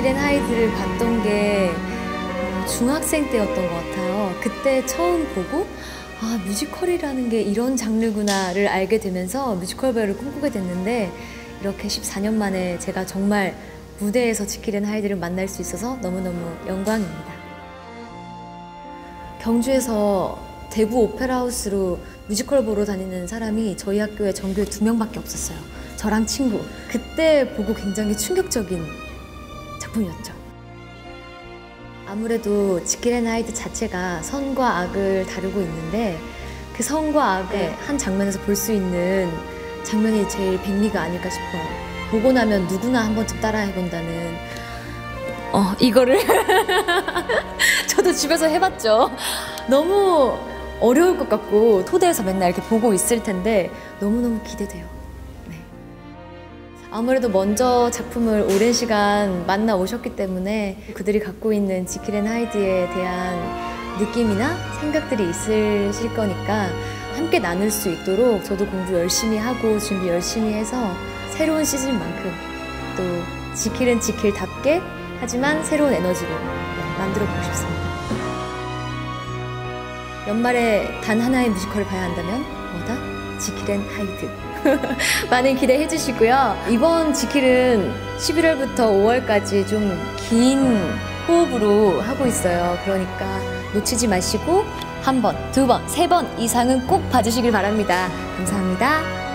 지킬앤 하이드를 봤던 게 어, 중학생 때였던 것 같아요. 그때 처음 보고 아 뮤지컬이라는 게 이런 장르구나를 알게 되면서 뮤지컬 배우를 꿈꾸게 됐는데 이렇게 14년 만에 제가 정말 무대에서 지킬앤 하이드를 만날 수 있어서 너무너무 영광입니다. 경주에서 대구 오페라 하우스로 뮤지컬 보러 다니는 사람이 저희 학교에 전교에 두 명밖에 없었어요. 저랑 친구. 그때 보고 굉장히 충격적인 작품이었죠. 아무래도 지킬앤 하이드 자체가 선과 악을 다루고 있는데 그 선과 악의 한 장면에서 볼 수 있는 장면이 제일 백미가 아닐까 싶어요. 보고 나면 누구나 한 번쯤 따라 해본다는 어 이거를 저도 집에서 해봤죠. 너무 어려울 것 같고 토대에서 맨날 이렇게 보고 있을 텐데 너무너무 기대돼요. 네. 아무래도 먼저 작품을 오랜 시간 만나 오셨기 때문에 그들이 갖고 있는 지킬 앤 하이드에 대한 느낌이나 생각들이 있으실 거니까 함께 나눌 수 있도록 저도 공부 열심히 하고 준비 열심히 해서 새로운 시즌만큼 또 지킬은 지킬답게 하지만 새로운 에너지로 만들어 보고 싶습니다. 연말에 단 하나의 뮤지컬을 봐야 한다면 뭐다? 지킬 앤 하이드. 많은 기대해 주시고요. 이번 지킬은 11월부터 5월까지 좀 긴 호흡으로 하고 있어요. 그러니까 놓치지 마시고 한 번, 두 번, 세 번 이상은 꼭 봐주시길 바랍니다. 감사합니다.